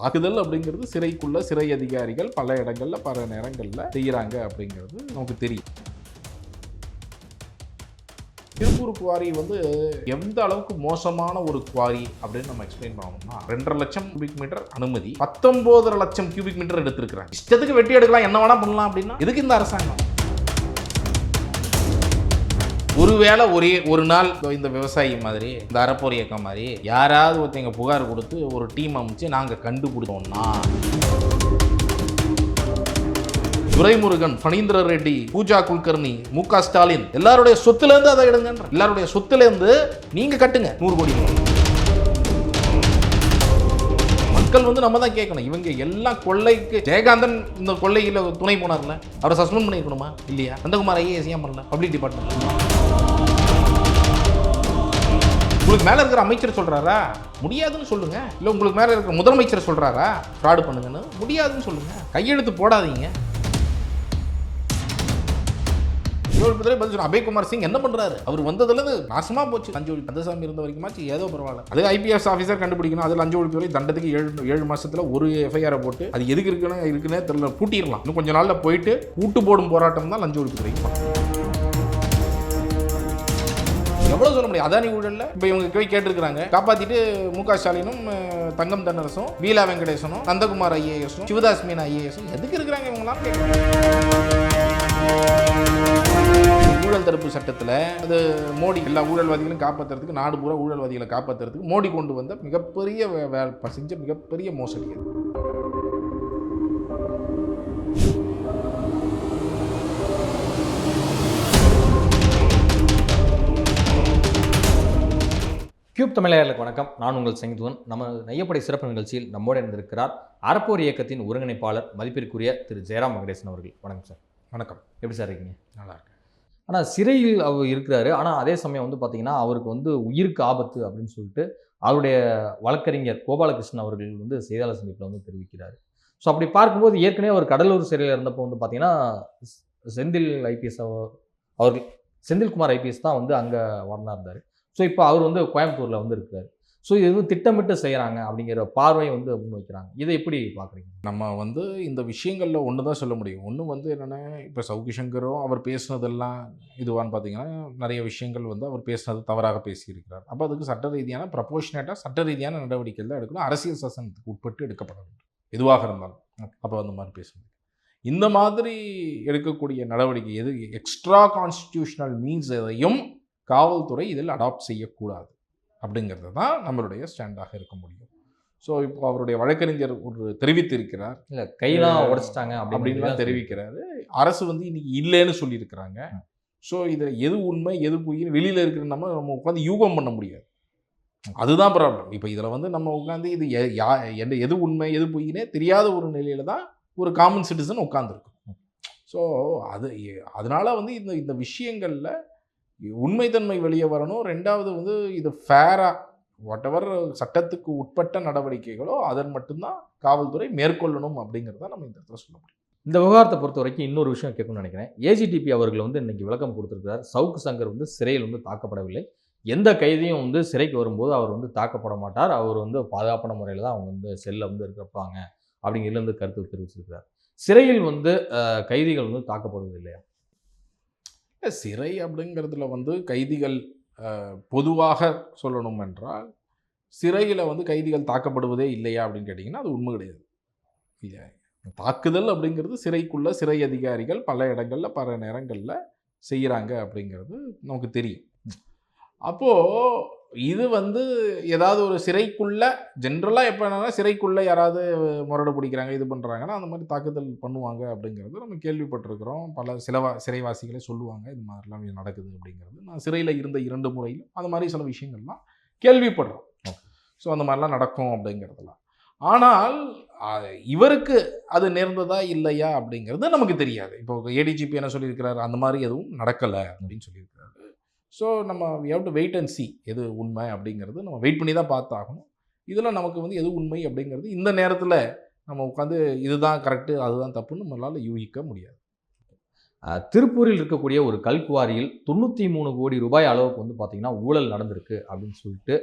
தாக்குதல் அப்படிங்கிறது சிறைக்குள்ள சிறை அதிகாரிகள் பல இடங்கள்ல பல நேரங்கள்ல செய்யறாங்க அப்படிங்கிறது நமக்கு தெரியும். திருப்பூர் குவாரி வந்து எந்த அளவுக்கு மோசமான ஒரு குவாரி அப்படின்னு நம்ம எக்ஸ்பிளைன் பண்ணணும்னா ரெண்டரை லட்சம் கியூபிக் மீட்டர் அனுமதி பத்தொன்பதரை லட்சம் கியூபிக் மீட்டர் எடுத்திருக்கிறாங்க. இஷ்டத்துக்கு வெட்டி எடுக்கலாம் என்ன வேணா பண்ணலாம் அப்படின்னா எதுக்கு இந்த அரசாங்கம்? ஒருவேளை ஒரே ஒரு நாள் இந்த விவசாயி மாதிரி இந்த அறப்போர் இயக்கம் மாதிரி யாராவது ஒருத்தங்க புகார் கொடுத்து ஒரு டீம் அமைச்சு நாங்கள் கண்டுபிடிச்சோம்னா துரைமுருகன் ஃபணீந்திர ரெட்டி பூஜா குல்கர்னி மு க ஸ்டாலின் எல்லாருடைய சொத்துல இருந்து அதை எடுங்க எல்லாருடைய சொத்துல இருந்து நீங்க கட்டுங்க நூறு கோடி மக்கள் வந்து நம்ம தான் கேட்கணும். இவங்க எல்லாம் கொள்ளைக்கு ஜெயகாந்தன் இந்த கொள்ளையில துணை போனார்ல. அவரை சஸ்பெண்ட் பண்ணிருக்கணுமா இல்லையா? நந்தகுமார் ஐஏஎஸ் ஏன் பண்ணல? பப்ளிக் டிபார்ட்மெண்ட் உங்களுக்கு மேலே இருக்கிற அமைச்சர் சொல்கிறாரா முடியாதுன்னு சொல்லுங்க. இல்லை உங்களுக்கு மேலே இருக்கிற முதலமைச்சர் சொல்கிறாரா ஃப்ராடு பண்ணுங்கன்னு முடியாதுன்னு சொல்லுங்க. கையெழுத்து போடாதீங்க. இவ்வளவு பதில் சொன்ன அபய்குமார் சிங் என்ன பண்றாரு? அவர் வந்ததுல இருந்து நாசமா போச்சு. லஞ்ச ஒழிப்பு கந்தசாமி இருந்த வரைக்குமாச்சு ஏதோ பரவாயில்ல. அது ஐபிஎஸ் ஆஃபீஸர் கண்டுபிடிக்கணும். அது லஞ்ச ஒழிப்பு வரை தண்டத்துக்கு ஏழு ஏழு மாசத்துல ஒரு எஃப்ஐஆர் போட்டு அது எதுக்கு இருக்குன்னு இருக்குன்னே தெரியல. பூட்டிடலாம். இன்னும் கொஞ்ச நாள்ல போயிட்டு கூட்டு போடும் போராட்டம் தான் லஞ்ச ஒழிப்பு துறைக்கு எவ்வளவு சொல்ல முடியும்? அதானி ஊழல்ல? இப்ப இவங்க போய் கேட்டிருக்கிறாங்க. காப்பாத்திட்டு மு க ஸ்டாலினும் தங்கம் தன்னரசும் வீலா வெங்கடேசனும் நந்தகுமார் ஐஏஎஸும் சிவதாஸ் மீனா ஐஏஎஸும் எதுக்கு இருக்கிறாங்க இவங்கலாம் ஊழல் தடுப்பு சட்டத்தில் அது மோடி எல்லா ஊழல்வாதிகளையும் காப்பாற்றுறதுக்கு நாடு பூரா ஊழல்வாதிகளை காப்பாற்றுறதுக்கு மோடி கொண்டு வந்த மிகப்பெரிய வே- செஞ்ச மிகப்பெரிய மோசடி அது. கியூப் தமிழர்களுக்கு வணக்கம். நான் உங்கள் செங்குதுவன். நம்ம நையப்படை சிறப்பு நிகழ்ச்சியில் நம்மோடு இருந்திருக்கிறார் அறப்போர் இயக்கத்தின் ஒருங்கிணைப்பாளர் மதிப்பிற்குரிய திரு ஜெயராம் வெங்கடேசன் அவர்கள். வணக்கம் சார். வணக்கம். எப்படி சார் இருக்கீங்க? நல்லா இருக்கு ஆனால் சிறையில் அவர் இருக்கிறாரு. ஆனால் அதே சமயம் வந்து பார்த்தீங்கன்னா அவருக்கு வந்து உயிருக்கு ஆபத்து அப்படின்னு சொல்லிட்டு அவருடைய வழக்கறிஞர் கோபாலகிருஷ்ணன் அவர்கள் வந்து செய்தியாளர் சந்திப்பில் வந்து தெரிவிக்கிறார். ஸோ அப்படி பார்க்கும்போது ஏற்கனவே அவர் கடலூர் சிறையில் இருந்தப்போ வந்து பார்த்தீங்கன்னா செந்தில் ஐபிஎஸ் அவர்கள் செந்தில்குமார் ஐபிஎஸ் தான் வந்து அங்கே வரனா இருந்தார் ஸோ இப்போ அவர் வந்து கோயம்புத்தூரில் வந்து இருக்கிறார் ஸோ இது வந்து திட்டமிட்டு செய்கிறாங்க அப்படிங்கிற பார்வையை வந்து முன்வைக்கிறாங்க இதை எப்படி பார்க்குறீங்க நம்ம வந்து இந்த விஷயங்களில் ஒன்று தான் சொல்ல முடியும். ஒன்று வந்து என்னென்னா இப்போ சவுகி சங்கரும் அவர் பேசுனதெல்லாம் இதுவான்னு பார்த்தீங்கன்னா நிறைய விஷயங்கள் வந்து அவர் பேசுனது தவறாக பேசியிருக்கிறார். அப்போ அதுக்கு சட்ட ரீதியான ப்ரப்போஷனேட்டாக சட்ட ரீதியான நடவடிக்கைகள் தான் எடுக்கணும். அரசியல் சாசனத்துக்கு உட்பட்டு எடுக்கப்பட வேண்டும். எதுவாக இருந்தாலும். அப்போ அந்த மாதிரி பேசணும் இந்த மாதிரி எடுக்கக்கூடிய நடவடிக்கை எது? எக்ஸ்ட்ரா கான்ஸ்டியூஷனல் மீன்ஸ் எதையும் காவல்துறை இதில் அடாப்ட் செய்யக்கூடாது. அப்படிங்கிறது தான் நம்மளுடைய ஸ்டாண்டாக இருக்க முடியும். ஸோ இப்போ அவருடைய வழக்கறிஞர் ஒரு தெரிவித்திருக்கிறார். இல்லை கையெல்லாம் உடைச்சிட்டாங்க அப்படின்லாம் தெரிவிக்கிறாரு. அரசு வந்து இன்னைக்கு இல்லைன்னு சொல்லியிருக்கிறாங்க. ஸோ இதில் எது உண்மை எது பொய்ன்னு வெளியில் இருக்கிற நம்ம நம்ம உட்காந்து யூகம் பண்ண முடியாது. அதுதான் ப்ராப்ளம் இப்போ இதில் வந்து நம்ம உட்காந்து இது யா என்ன எது உண்மை எது பொய்னே தெரியாத ஒரு நிலையில தான் ஒரு காமன் சிட்டிசன் உட்காந்துருக்கும் ஸோ அது அதனால வந்து இந்த இந்த விஷயங்களில் உண்மைத்தன்மை வெளியே வரணும். ரெண்டாவது வந்து இது ஃபேராக வாட் எவர் சட்டத்துக்கு உட்பட்ட நடவடிக்கைகளோ அதன் மட்டும்தான் காவல்துறை மேற்கொள்ளணும் அப்படிங்கிறத நம்ம இந்த இடத்துல சொல்ல முடியும். இந்த விவகாரத்தை பொறுத்த வரைக்கும் இன்னொரு விஷயம் கேட்கணும்னு நினைக்கிறேன். ஏஜிடிபி அவர்கள் வந்து இன்னைக்கு விளக்கம் கொடுத்துருக்கிறார். சவுக்கு சங்கர் வந்து சிறையில் வந்து தாக்கப்படவில்லை. எந்த கைதியும் வந்து சிறைக்கு வரும்போது அவர் வந்து தாக்கப்பட மாட்டார். அவர் வந்து பாதுகாப்பான முறையில் தான் அவங்க வந்து செல்ல வந்து இருப்பாங்க அப்படிங்கிறது வந்து கருத்து தெரிவிச்சிருக்கிறார். சிறையில் வந்து கைதிகள் வந்து தாக்கப்படுவது இல்லையா சிறை அப்படிங்கிறதுல வந்து கைதிகள் பொதுவாக சொல்லணும் என்றால் சிறையில் வந்து கைதிகள் தாக்கப்படுவதே இல்லையா அப்படின்னு கேட்டிங்கன்னா அது உண்மை கிடையாது. இல்லையா? தாக்குதல் அப்படிங்கிறது சிறைக்குள்ள சிறை அதிகாரிகள் பல இடங்களில் பல நேரங்களில் செய்கிறாங்க அப்படிங்கிறது நமக்கு தெரியும். அப்போது இது வந்து ஏதாவது ஒரு சிறைக்குள்ள ஜென்ரலாக எப்போ என்னன்னா சிறைக்குள்ள யாராவது முரடு பிடிக்கிறாங்க இது பண்ணுறாங்கன்னா அந்த மாதிரி தாக்குதல் பண்ணுவாங்க அப்படிங்கிறது நம்ம கேள்விப்பட்டிருக்கிறோம். பல சிலவா சிறைவாசிகளே சொல்லுவாங்க இது மாதிரிலாம் நடக்குது அப்படிங்கிறது. நான் சிறையில் இருந்த இரண்டு முறையிலும் அந்த மாதிரி சில விஷயங்கள்லாம் கேள்விப்படுறோம். ஸோ அந்த மாதிரிலாம் நடக்கும் அப்படிங்கிறதெல்லாம். ஆனால் இவருக்கு அது நேர்ந்ததா இல்லையா அப்படிங்கிறது நமக்கு தெரியாது. இப்போ ஏடிஜிபி என்ன சொல்லியிருக்கிறாரு அந்த மாதிரி எதுவும் நடக்கலை அப்படின்னு சொல்லியிருக்கிறாரு. ஸோ நம்ம we to to wait and see எது உண்மை அப்படிங்கிறது நம்ம வெயிட் பண்ணி தான் பார்த்தாகணும். இதில் நமக்கு வந்து எது உண்மை அப்படிங்கிறது இந்த நேரத்தில் நம்ம உட்காந்து இதுதான் கரெக்டு அதுதான் தப்புன்னு நம்மளால் யூகிக்க முடியாது. திருப்பூரில் இருக்கக்கூடிய ஒரு கல்குவாரியில் தொண்ணூற்றி மூணு கோடி ரூபாய் அளவுக்கு வந்து பார்த்திங்கன்னா ஊழல் நடந்திருக்கு அப்படின்னு சொல்லிட்டு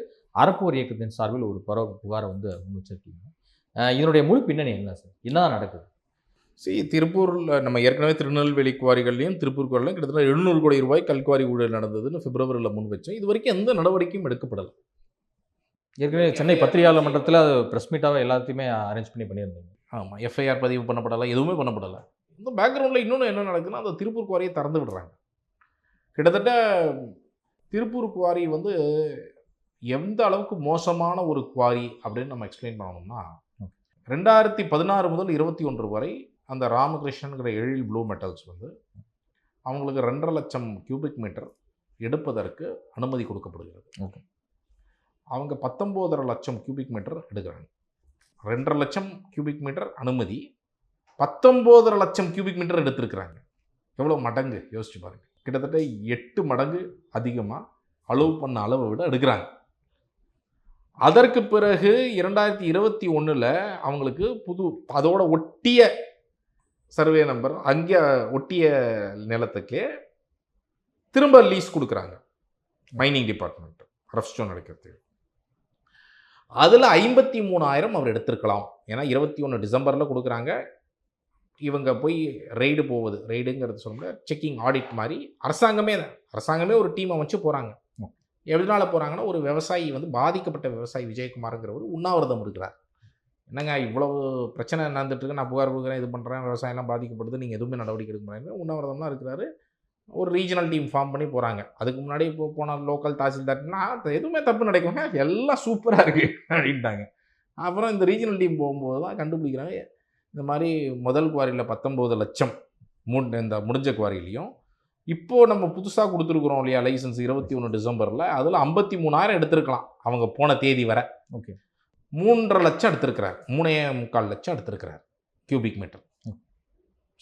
அறப்போர் இயக்கத்தின் சார்பில் ஒரு பரவ புகாரை வந்து முன் வச்சிருக்கீங்க இதனுடைய முழு பின்னணி என்ன சார்? என்னதான் நடக்குது? சரி திருப்பூரில் நம்ம ஏற்கனவே திருநெல்வேலி குவாரிகள்லையும் திருப்பூர் குவாரிலையும் கிட்டத்தட்ட எழுநூறு கோடி ரூபாய் கல்குவாரி ஊழல் நடந்ததுன்னு பிப்ரவரியில் முன் வச்சோம். இது வரைக்கும் எந்த நடவடிக்கையும் எடுக்கப்படலை. ஏற்கனவே சென்னை பத்திரிகையாளர் மன்றத்தில் அது ப்ரெஸ் மீட்டாக எல்லாத்தையுமே அரேஞ்ச் பண்ணி பண்ணியிருந்தீங்க. ஆமாம் எஃப்ஐஆர் பதிவு பண்ணப்படலை எதுவுமே பண்ணப்படலை. இந்த பேக்ரவுண்டில் இன்னொன்று என்ன நடக்குதுன்னா அந்த திருப்பூர் குவாரியை திறந்து விடுறாங்க. கிட்டத்தட்ட திருப்பூர் குவாரி வந்து எந்த அளவுக்கு மோசமான ஒரு குவாரி அப்படின்னு நம்ம எக்ஸ்பிளைன் பண்ணணும்னா ரெண்டாயிரத்தி பதினாறு முதல் இருபத்தி ஒன்று வரை அந்த ராமகிருஷ்ணன்கிற எழில் ப்ளூ மெட்டல்ஸ் வந்து அவங்களுக்கு ரெண்டரை லட்சம் கியூபிக் மீட்டர் எடுப்பதற்கு அனுமதி கொடுக்கப்படுகிறது. Okay. அவங்க பத்தொம்போதரை லட்சம் கியூபிக் மீட்டர் எடுக்கிறாங்க. ரெண்டரை லட்சம் கியூபிக் மீட்டர் அனுமதி பத்தொம்போதரை லட்சம் கியூபிக் மீட்டர் எடுத்திருக்கிறாங்க. எவ்வளோ மடங்கு? யோசிச்சு பாருங்க. கிட்டத்தட்ட எட்டு மடங்கு அதிகமாக அளவு பண்ண அளவை விட எடுக்கிறாங்க. அதற்கு பிறகு இரண்டாயிரத்தி இருபத்தி ஒன்றில் அவங்களுக்கு புது அதோட ஒட்டிய சர்வே நம்பர் அங்கே ஒட்டிய நிலத்துக்கு திரும்ப லீஸ் கொடுக்குறாங்க. மைனிங் டிபார்ட்மெண்ட் ரஃப்ஸ்டோன் எடுக்கிறதுக்கு அதில் ஐம்பத்தி மூணாயிரம் அவர் எடுத்திருக்கலாம். ஏன்னா இருபத்தி ஒன்று டிசம்பரில் கொடுக்குறாங்க. இவங்க போய் ரெய்டு போவது ரெய்டுங்கிறது சொல்ல முடியாது செக்கிங் ஆடிட் மாதிரி அரசாங்கமே அரசாங்கமே ஒரு டீம் அமைச்சு போகிறாங்க எதனால போகிறாங்கன்னா ஒரு விவசாயி வந்து பாதிக்கப்பட்ட விவசாயி விஜயகுமாருங்கிறவர் உண்ணாவிரதம் இருக்கிறார் என்னங்க இவ்வளவு பிரச்சனை நடந்துட்டு இருக்கு நான் புகார் கொடுக்குறேன் இது பண்ணுறேன் விவசாயம்லாம் பாதிக்கப்படுது நீங்கள் எதுவுமே நடவடிக்கை எடுக்க முடியாது. உண்ணாவிரதம்லாம் இருக்கிறாரு. ஒரு ரீஜனல் டீம் ஃபார்ம் பண்ணி போகிறாங்க அதுக்கு முன்னாடி இப்போ போன லோக்கல் தாசில்தார்னா எதுவுமே தப்பு நடக்குங்க எல்லாம் சூப்பராக இருக்குது அப்படின்ட்டாங்க. அப்புறம் இந்த ரீஜனல் டீம் போகும்போது தான் கண்டுபிடிக்கிறாங்க. இந்த மாதிரி முதல் குவாரியில் பத்தொம்போது லட்சம் மூ இந்த முடிஞ்ச குவாரிலையும் இப்போது நம்ம புதுசாக கொடுத்துருக்குறோம் இல்லையா லைசன்ஸ் இருபத்தி ஒன்று டிசம்பரில். அதில் ஐம்பத்தி மூணாயிரம் எடுத்திருக்கலாம். அவங்க போன தேதி வரை. ஓகே. மூன்றரை லட்சம் எடுத்திருக்கிறார். மூணே முக்கால் லட்சம் எடுத்திருக்கிறார் கியூபிக் மீட்டர்.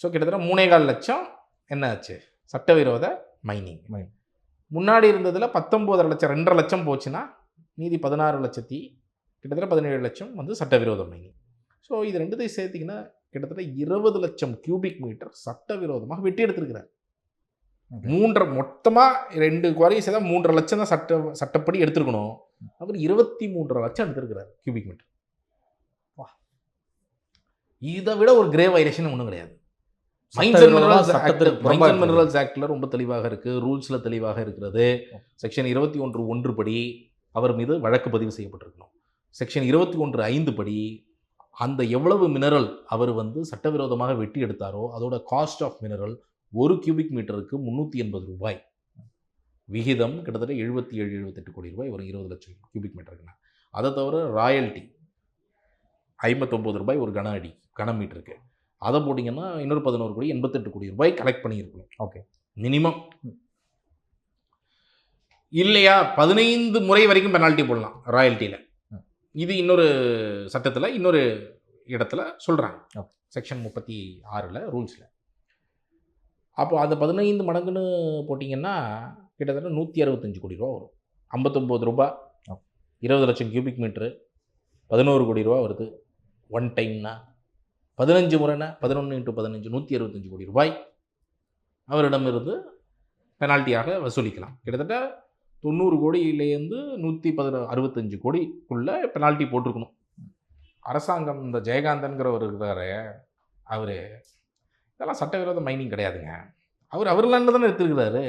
ஸோ கிட்டத்தட்ட மூணே கால் லட்சம் என்ன ஆச்சு சட்டவிரோத மைனிங். முன்னாடி இருந்ததில் பத்தொம்போதரை லட்சம் ரெண்டரை லட்சம் போச்சுன்னா மீதி பதினாறு லட்சத்தி கிட்டத்தட்ட பதினேழு லட்சம் வந்து சட்டவிரோத மைனிங் ஸோ இது ரெண்டுத்தையும் சேர்த்திங்கன்னா கிட்டத்தட்ட இருபது லட்சம் கியூபிக் மீட்டர் சட்டவிரோதமாக வெட்டி எடுத்திருக்கிறார். மூன்றரை மொத்தமாக ரெண்டு குவாரியும் சேர்த்தா மூன்றரை லட்சம் தான் சட்ட சட்டப்படி எடுத்திருக்கணும். அவர் இருபத்தி மூன்றரை லட்சம் எடுத்திருக்கிறார் கியூபிக் மீட்டர் இதை விட ஒரு கிரே வைலேஷன் ஒன்றும் கிடையாது. மைன்ஸ் மினரல்ஸ் ஆக்டில் ரொம்ப தெளிவாக இருக்குது ரூல்ஸில் தெளிவாக இருக்கிறது. செக்ஷன் இருபத்தி ஒன்று ஒன்று படி அவர் மீது வழக்கு பதிவு செய்யப்பட்டிருக்கணும். செக்ஷன் இருபத்தி ஒன்று ஐந்து படி அந்த எவ்வளவு மினரல் அவர் வந்து சட்டவிரோதமாக வெட்டி எடுத்தாரோ அதோட காஸ்ட் ஆஃப் மினரல் ஒரு கியூபிக் மீட்டருக்கு முந்நூற்றி எண்பது ரூபாய். விகிதம் கிட்டத்தட்ட எழுபத்தி ஏழு எழுபத்தெட்டு கோடி ரூபாய் ஒரு இருபது லட்சம் கியூபிக் மீட்டருக்குன்னா அதை தவிர ராயல்ட்டி ஐம்பத்தொம்பது ரூபாய் ஒரு கன அடி கன மீட்டருக்கு அதை போட்டிங்கன்னா இன்னொரு பதினோரு கோடி எண்பத்தெட்டு கோடி ரூபாய் கலெக்ட் பண்ணியிருக்கணும். ஓகே மினிமம் இல்லையா? பதினைந்து முறை வரைக்கும் பெனால்ட்டி போடலாம் ராயல்ட்டியில். இது இன்னொரு சட்டத்தில் இன்னொரு இடத்துல சொல்கிறாங்க. செக்ஷன் முப்பத்தி ஆறில் ரூல்ஸில் அப்போ அது பதினைந்து மடங்குன்னு போட்டிங்கன்னா கிட்டத்தட்ட நூற்றி அறுபத்தஞ்சு கோடி ரூபா வரும். ஐம்பத்தொம்போது ரூபா. இருபது லட்சம் கியூபிக் மீட்ரு பதினோரு கோடி ரூபா வருது. ஒன் டைம்னா பதினஞ்சு முறைனா பதினொன்று இன்ட்டு பதினஞ்சு நூற்றி அறுபத்தஞ்சு கோடி ரூபாய் அவரிடமிருந்து பெனால்ட்டியாக வசூலிக்கலாம். கிட்டத்தட்ட தொண்ணூறு கோடியிலேருந்து நூற்றி பதின அறுபத்தஞ்சு கோடிக்குள்ளே பெனால்ட்டி போட்டிருக்கணும். அரசாங்கம் இந்த ஜெயகாந்தன்கிறவர் இருக்கிறாரு அவர் இதெல்லாம் சட்டவிரோத மைனிங் கிடையாதுங்க. அவர் அவர் லேண்டில் தானே எடுத்துருக்கிறாரு.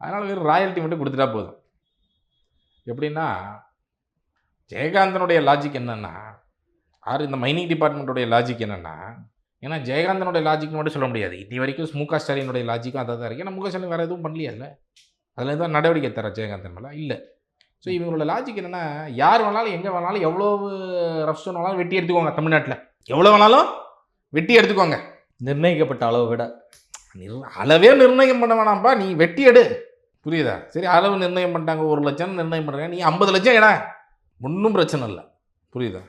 அதனால் வெறும் ராயல்ட்டி மட்டும் கொடுத்துட்டா போதும். எப்படின்னா ஜெயகாந்தனுடைய லாஜிக் என்னென்னா யார் இந்த மைனிங் டிபார்ட்மெண்ட்டுடைய லாஜிக் என்னென்னா ஏன்னா ஜெயகாந்தனுடைய லாஜிக் மட்டும் சொல்ல முடியாது. இது வரைக்கும் மு க ஸ்டாலினுடைய லாஜிக்கும் அதை தான் இருக்குது ஏன்னா முக ஸ்டாலின் வேறு எதுவும் பண்ணலையா அதில் எதுவும் நடவடிக்கை தர ஜெயகாந்தன் மேலே? இல்லை. ஸோ இவங்களோட லாஜிக் என்னென்னா யார் வேணாலும் எங்கே வேணாலும் எவ்வளோ ரஃப் ஸ்டோன் வேணாலும் வெட்டி எடுத்துக்கோங்க தமிழ்நாட்டில். எவ்வளோ வேணாலும் வெட்டி எடுத்துக்கோங்க. நிர்ணயிக்கப்பட்ட அளவை விட அளவே நிர்ணயம் பண்ண வேணாம்ப்பா நீ வெட்டி எடு. புரியுதா? சரி அளவு நிர்ணயம் பண்ணிட்டாங்க ஒரு லட்சம் நிர்ணயம் பண்ணுறாங்க நீ ஐம்பது லட்சம் எடா. ஒன்றும் பிரச்சனை இல்லை. புரியுதா.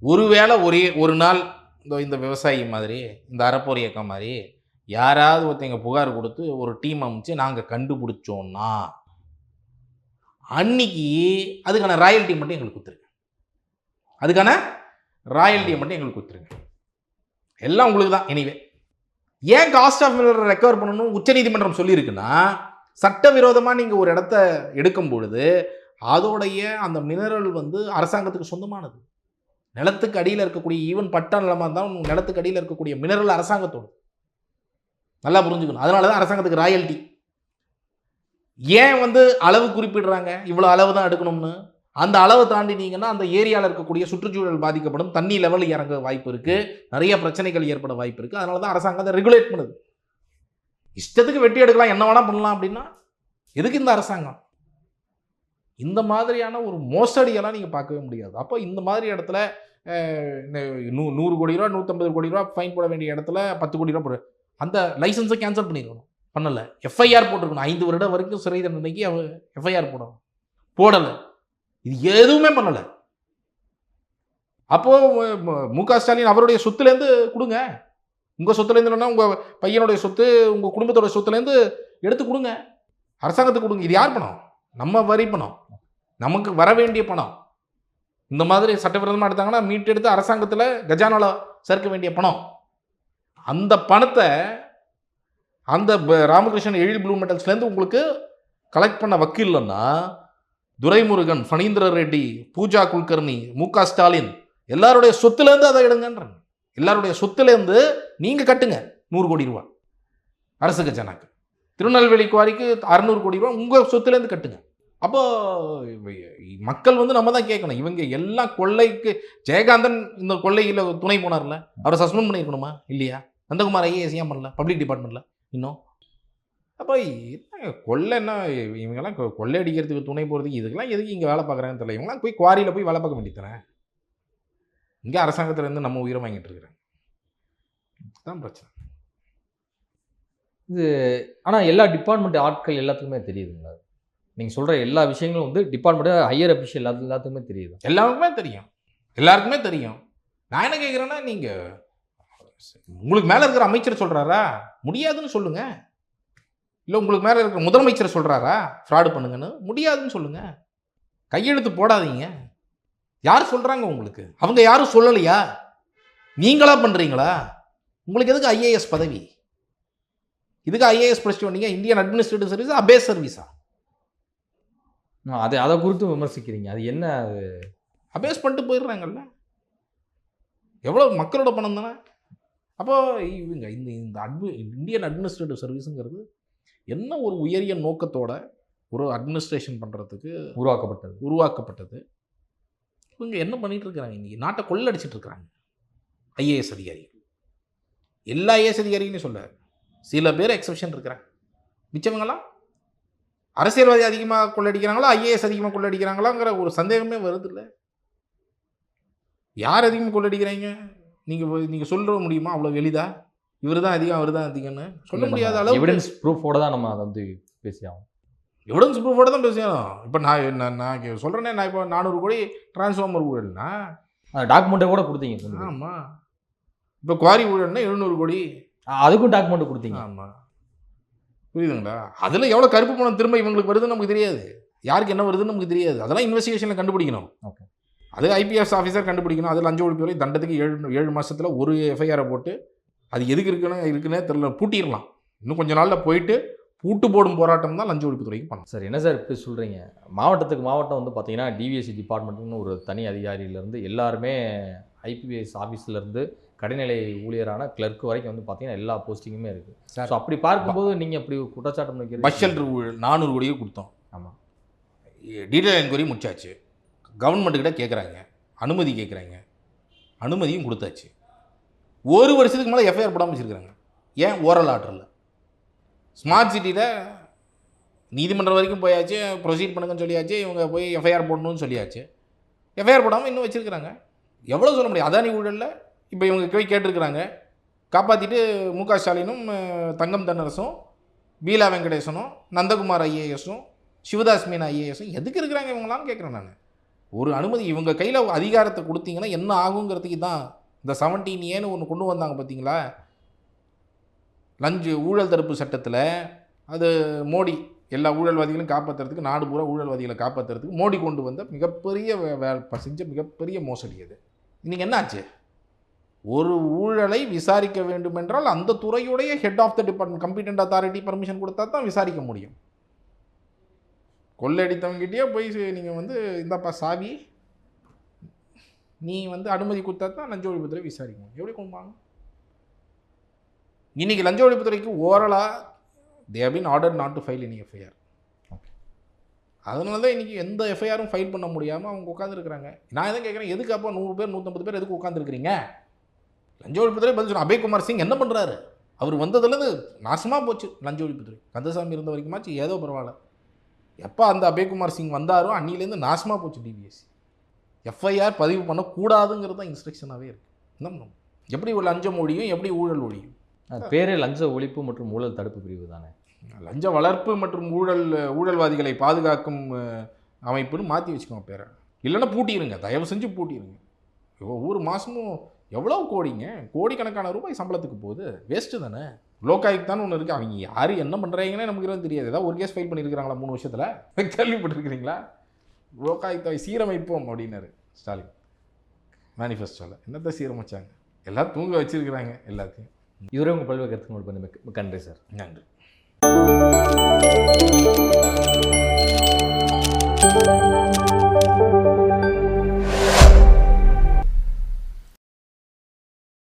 ஒருவேளை ஒரே ஒரு நாள் இந்த இந்த விவசாயி மாதிரி இந்த அறப்போர் இயக்கம் மாதிரி யாராவது ஒருத்தங்க புகார் கொடுத்து ஒரு டீம் அமைச்சு நாங்கள் கண்டுபிடிச்சோன்னா அன்னைக்கு அதுக்கான ராயல்ட்டி மட்டும் எங்களுக்கு கொடுத்துருங்க. அதுக்கான ராயல்ட்டியை மட்டும் எங்களுக்கு கொடுத்துருங்க. எல்லாம் உங்களுக்கு தான் எனிவே ஏன் காஸ்ட் ஆஃப் மில்லரை ரெக்கவர் பண்ணணும் உச்சநீதிமன்றம் சொல்லியிருக்குன்னா சட்டவிரோதமாக நீங்கள் ஒரு இடத்த எடுக்கும் பொழுது அதோடைய அந்த மினரல் வந்து அரசாங்கத்துக்கு சொந்தமானது. நிலத்துக்கு அடியில் இருக்கக்கூடிய ஈவன் பட்டா நிலமாக இருந்தால் நிலத்துக்கு அடியில் இருக்கக்கூடிய மினரல் அரசாங்கத்தோடு நல்லா புரிஞ்சுக்கணும். அதனால தான் அரசாங்கத்துக்கு ராயல்ட்டி ஏன் வந்து அளவு குறிப்பிடுறாங்க? இவ்வளோ அளவு தான் எடுக்கணும்னு? அந்த அளவை தாண்டினீங்கன்னா அந்த ஏரியாவில் இருக்கக்கூடிய சுற்றுச்சூழல் பாதிக்கப்படும் தண்ணி லெவல் இறங்க வாய்ப்பு இருக்குது நிறைய பிரச்சனைகள் ஏற்பட வாய்ப்பு இருக்குது அதனால தான் அரசாங்கம் அதை ரெகுலேட் பண்ணுது. இஷ்டத்துக்கு வெட்டி எடுக்கலாம் என்ன வேணால் பண்ணலாம் அப்படின்னா எதுக்கு இந்த அரசாங்கம்? இந்த மாதிரியான ஒரு மோசடியெல்லாம் நீங்கள் பார்க்கவே முடியாது. அப்போ இந்த மாதிரி இடத்துல நூ- நூறு கோடி ரூபா நூற்றம்பது கோடி ரூபா ஃபைன் போட வேண்டிய இடத்துல பத்து கோடி ரூபா போடு அந்த லைசன்ஸை கேன்சல் பண்ணியிருக்கணும் பண்ணலை. எஃப்ஐஆர் போட்டிருக்கணும். ஐந்து வருடம் வரைக்கும் சிறை தண்டனைக்கு எஃப்ஐஆர் போடணும். போடலை. இது எதுவுமே பண்ணலை. அப்போ மு- க ஸ்டாலின் அவருடைய சொத்துலேருந்து கொடுங்க. உங்கள் சொத்துலேருந்து இல்லைன்னா உங்கள் பையனுடைய சொத்து உங்கள் குடும்பத்தோட சொத்துலேருந்து எடுத்து கொடுங்க. அரசாங்கத்துக்கு கொடுங்க. இது யார் பணம்? நம்ம வரி பணம். நமக்கு வர வேண்டிய பணம். இந்த மாதிரி சட்டவிரோதமாக எடுத்தாங்கன்னா மீட்டெடுத்து அரசாங்கத்தில் கஜானால சேர்க்க வேண்டிய பணம். அந்த பணத்தை அந்த ராமகிருஷ்ணன் எழில் ப்ளூ மெட்டல்ஸ்லேருந்து உங்களுக்கு கலெக்ட் பண்ண வக்கீல்னா துரைமுருகன் ஃபணீந்திர ரெட்டி பூஜா குல்கர்னி மு க ஸ்டாலின் எல்லாருடைய சொத்துலேருந்து அதை எடுங்கன்றாங்க எல்லாருடைய சொத்துலேருந்து நீங்கள் கட்டுங்க நூறு கோடி ரூபா அரசு கஜானாக்கு. திருநெல்வேலி குவாரிக்கு அறநூறு கோடி ரூபா உங்கள் சொத்துலேருந்து கட்டுங்க. அப்போ மக்கள் வந்து நம்ம தான் கேட்கணும். இவங்க எல்லாம் கொள்ளைக்கு ஜெயகாந்தன் இந்த கொள்ளையில் துணை போனார்ல? அவரை சஸ்பெண்ட் பண்ணியிருக்கணுமா? இல்லையா? நந்தகுமார் ஐஏஎஸ் ஏன் பண்ணல? பப்ளிக் டிபார்ட்மெண்ட்டில் இன்னும்? அப்போ என்ன கொள்ளை என்ன இவங்கெல்லாம் கொள்ளை அடிக்கிறதுக்கு துணை போகிறதுக்கு இதுக்கெல்லாம் எதுக்கு இங்கே வேலை பார்க்குறாங்கன்னு தெரியல. இவங்கெல்லாம் போய் குவாரியில் போய் வேலை பார்க்க வேண்டியதானே இங்கே அரசாங்கத்துலேருந்து நம்ம உயிரை வாங்கிட்டு இருக்கிறாங்க. தான் பிரச்சனை. ஆனா எல்லா டிபார்ட்மெண்ட் ஆட்கள் எல்லாத்துக்குமே தெரியுதுங்களா? நீங்க சொல்ற எல்லா விஷயங்களும் வந்து டிபார்ட்மெண்ட் ஹையர் அபிஷியல் எல்லாத்து எல்லாத்துக்குமே தெரியுது. எல்லாருக்குமே தெரியும். எல்லாருக்குமே தெரியும். நான் என்ன கேட்குறேன்னா நீங்கள் உங்களுக்கு மேலே இருக்கிற அமைச்சர் சொல்கிறாரா முடியாதுன்னு சொல்லுங்க. இல்லை உங்களுக்கு மேலே இருக்கிற முதலமைச்சர் சொல்கிறாரா ஃப்ராடு பண்ணுங்கன்னு. முடியாதுன்னு சொல்லுங்க. கையெழுத்து போடாதீங்க. யார் சொல்கிறாங்க உங்களுக்கு? அவங்க யாரும் சொல்லலையா? நீங்களா பண்ணுறீங்களா உங்களுக்கு எதுக்கு ஐஏஎஸ் பதவி? இதுக்கு ஐஏஎஸ் படிச்சுட்டு வந்தீங்க இந்தியன் அட்மினிஸ்ட்ரேட்டிவ் சர்வீஸ் அபேஸ் சர்வீஸா அதை அதை குறித்து விமர்சிக்கிறீங்க. அது என்ன அபேஸ் பண்ணிட்டு போயிடுறாங்கல்ல. எவ்வளோ மக்களோட பணம் தானே? அப்போ இவங்க இந்த இந்த அட்மி இந்தியன் அட்மினிஸ்ட்ரேட்டிவ் சர்வீஸுங்கிறது என்ன ஒரு உயரிய நோக்கத்தோட ஒரு அட்மினிஸ்ட்ரேஷன் பண்ணுறதுக்கு உருவாக்கப்பட்டது? உருவாக்கப்பட்டது? இவங்க என்ன பண்ணிட்டு இருக்கிறாங்க? இன்னைக்கு நாட்டை கொள்ளடிச்சிட்டு இருக்கிறாங்க. ஐஏஎஸ் அதிகாரிகள். எல்லா ஐஏஎஸ் அதிகாரிகளையும் சொல்ல சில பேர் எக்ஸப்ஷன் இருக்கிறாங்க. மிச்சவங்களாம் அரசியல்வாதி அதிகமாக கொள்ளடிக்கிறாங்களா ஐஏஎஸ் அதிகமாக கொள்ளடிக்கிறாங்களாங்கிற ஒரு சந்தேகமே வருது இல்லை யார் அதிகமாக கொள்ளடிக்கிறாங்க? நீங்கள் நீங்கள் சொல்ல முடியுமா? அவ்வளோ எளிதா? இவர் தான் அதிகம் அவர் தான் அதிகம்னு சொல்ல முடியாத அளவு எவிடன்ஸ் ப்ரூஃபோட தான் நம்ம அதை வந்து பேசி ஆகும் எவிடன்ஸ் ப்ரூஃபோட தான் பேசணும் இப்போ நான் நான் நான் சொல்கிறேனே நான் இப்போ நானூறு கோடி டிரான்ஸ்ஃபார்மர் ஊழல்னா? டாக்குமெண்ட்டை கூட கொடுத்தீங்க. ஆமாம் இப்போ குவாரி ஊழல்னா எழுநூறு கோடி. அதுக்கும் டாக்குமெண்ட் கொடுத்தீங்க. ஆமாம் புரியுதுங்களா? அதில் எவ்வளோ கருப்பு பணம் திரும்ப இவங்களுக்கு வருதுன்னு நமக்கு தெரியாது. யாருக்கு என்ன வருதுன்னு நமக்கு தெரியாது. அதெல்லாம் இன்வெஸ்டிகேஷனில் கண்டுபிடிக்கணும். Okay. அது ஐபிஎஸ் ஆஃபீஸர் கண்டுபிடிக்கணும். அது லஞ்ச ஒழிப்பு தண்டத்துக்கு ஏழு ஏழு மாசத்துல ஒரு எஃப்ஐஆரை போட்டு அது எதுக்கு இருக்குன்னு இருக்குன்னே தெரியல. பூட்டிடலாம். இன்னும் கொஞ்ச நாளில் போயிட்டு பூட்டு போடும் போராட்டம் தான் லஞ்ச ஒழிப்புத்துறைக்கு பண்ணணும். சார் என்ன சார் இப்படி சொல்கிறீங்க மாவட்டத்துக்கு மாவட்டம் வந்து பார்த்தீங்கன்னா டிவிஎஸ்சி டிபார்ட்மெண்ட்னு ஒரு தனி அதிகாரியிலேருந்து எல்லாருமே ஐபிஎஸ் ஆஃபீஸ்லேருந்து கடைநிலை ஊழியரான கிளர்க் வரைக்கும் வந்து பார்த்தீங்கன்னா எல்லா போஸ்டிங்குமே இருக்குது சார். ஸோ அப்படி பார்க்கும்போது நீங்கள் அப்படி குற்றச்சாட்டு வைக்கிறது பஸ் ஷெல்டர் நானூறு கோடியே கொடுத்தோம். ஆமாம் டீட்டெயில் என்கொயரி முடிச்சாச்சு. கவர்மெண்ட்டுக்கிட்ட கேட்குறாங்க அனுமதி கேட்குறாங்க அனுமதியும் கொடுத்தாச்சு. ஒரு வருஷத்துக்கு மேலே எஃப்ஐஆர் போடாமல் வச்சுருக்காங்க ஏன்? ஓரல் ஆர்டரில் ஸ்மார்ட் சிட்டியில் நீதிமன்றம் வரைக்கும் போயாச்சு ப்ரொசீட் பண்ணுங்கன்னு சொல்லியாச்சு இவங்க போய் எஃப்ஐஆர் போடணும்னு சொல்லியாச்சு. எஃப்ஐஆர் போடாமல் இன்னும் வச்சுருக்கிறாங்க. எவ்வளோ சொல்ல முடியும்? அதானி ஊழலில். இப்போ இவங்க போய் கேட்டிருக்கிறாங்க. காப்பாற்றிட்டு மு க ஸ்டாலினும் தங்கம் தன்னரசும் பீலா வெங்கடேசனும் நந்தகுமார் ஐஏஎஸும் சிவதாஸ் மீனா ஐஏஎஸும் எதுக்கு இருக்கிறாங்க இவங்களாம் கேட்குறேன் நான். ஒரு அனுமதி இவங்க கையில் அதிகாரத்தை கொடுத்தீங்கன்னா என்ன ஆகுங்கிறதுக்கு தான் இந்த செவன்டீன் ஏன்னு ஒன்று கொண்டு வந்தாங்க பார்த்தீங்களா லஞ்சு ஊழல் தடுப்பு சட்டத்தில் அது மோடி எல்லா ஊழல்வாதிகளையும் காப்பாற்றுறதுக்கு நாடு பூரா ஊழல்வாதிகளை காப்பாற்றுறதுக்கு மோடி கொண்டு வந்த மிகப்பெரிய வே- வே- செஞ்ச மிகப்பெரிய மோசடி அது. இன்னைக்கு என்னாச்சு? ஒரு ஊழலை விசாரிக்க வேண்டுமென்றால் அந்த துறையுடைய head of the department competent authority permission கொடுத்தா தான் விசாரிக்க முடியும். கொள்ளடித்தவங்ககிட்டயே போய் நீங்கள் வந்து இந்தாப்பா சாவி நீ வந்து அனுமதி கொடுத்தா தான் லஞ்ச ஒழிப்புத்துறை விசாரிக்கணும். எப்படி கொடுப்பாங்க? இன்னைக்கு லஞ்ச ஒழிப்புத்துறைக்கு ஓரலாக they been order not to file any FIR அதனால தான் இன்றைக்கி எந்த எஃப்ஐஆரும் ஃபைல் பண்ண முடியாமல் அவங்க உட்காந்துருக்குறாங்க நான் எதை கேட்குறேன் எதுக்கு அப்போ நூறு பேர் நூற்றம்பது பேர் எதுக்கு உட்காந்துருக்கிறீங்க லஞ்ச ஒழிப்புத்துறை பதில் சொன்ன அபய்குமார் சிங் என்ன பண்ணுறாரு அவர் வந்ததுலேருந்து நாசமாக போச்சு லஞ்ச ஒழிப்புத்துறை கந்தசாமி இருந்த வரைக்குமாச்சு ஏதோ பரவாயில்ல. எப்போ அந்த அபய்குமார் சிங் வந்தாரோ அன்னிலேருந்து நாசமாக போச்சு டிபிஎஸ்சி எஃப்ஐஆர் பதிவு பண்ணக்கூடாதுங்கிறது தான் இன்ஸ்ட்ரக்ஷனாகவே இருக்குது எப்படி ஒரு லஞ்சம் ஒழியும் எப்படி ஊழல் ஒழியும்? அது பேரே லஞ்ச ஒழிப்பு மற்றும் ஊழல் தடுப்பு பிரிவு தானே? லஞ்ச வளர்ப்பு மற்றும் ஊழல் ஊழல்வாதிகளை பாதுகாக்கும் அமைப்புன்னு மாற்றி வச்சுக்கோங்க பேரை. இல்லைன்னா பூட்டிடுங்க தயவு செஞ்சு பூட்டிடுங்க ஒவ்வொரு மாதமும் எவ்வளோ கோடிங்க? கோடிக்கணக்கான ரூபாய் சம்பளத்துக்கு போகுது. வேஸ்ட்டு தானே? லோகாயுக்தான்னு ஒன்று இருக்குது அவங்க யார் என்ன பண்ணுறாங்கன்னே நமக்கு எதுவும் தெரியாது. ஏதாவது ஒரு கேஸ் ஃபைல் பண்ணியிருக்கிறாங்களா மூணு வருஷத்தில்? கேள்விப்பட்டிருக்கிறீங்களா? லோகாயுக்தாவை சீரமைப்போம் அப்படின்னாரு ஸ்டாலின். மேனிஃபெஸ்டோவில் என்னத்தை சீரமைச்சாங்க? எல்லாம் தூங்க வச்சிருக்கிறாங்க எல்லாத்தையும். இதுவரை உங்கள் பல்வேறு கருத்துக்கள் பண்ணி மிக்க நன்றி சார். நன்றி.